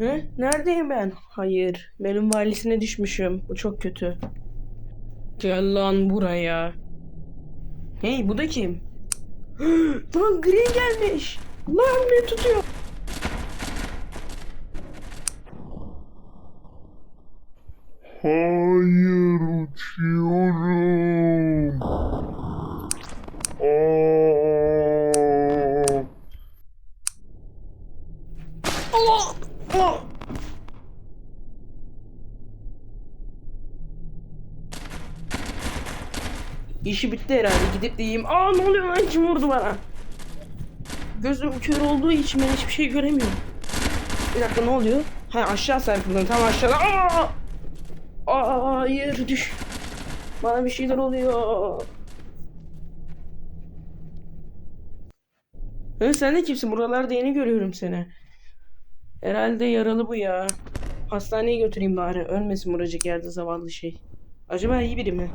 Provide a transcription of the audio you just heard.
He? Neredeyim ben? Hayır. Benim valisine düşmüşüm. Bu çok kötü. Gel lan buraya. Hey bu da kim? lan Green gelmiş. Lan ne tutuyor? Hayır uçuyorum. Aa! Allah! İşi bitti herhalde. Gidip de yiyeyim. Aa ne oluyor lan? Kim vurdu bana? Gözüm kör olduğu için ben hiçbir şey göremiyorum. Bir dakika ne oluyor? Ha aşağı sarkıldım. Tam aşağıda. Aa! Aa hayır düş. Bana bir şeyler oluyor. Hı, sen de kimsin? Buralarda yeni görüyorum seni. Herhalde yaralı bu ya. Hastaneye götüreyim bari. Ölmesin buracık yerde zavallı şey. Acaba iyi biri mi?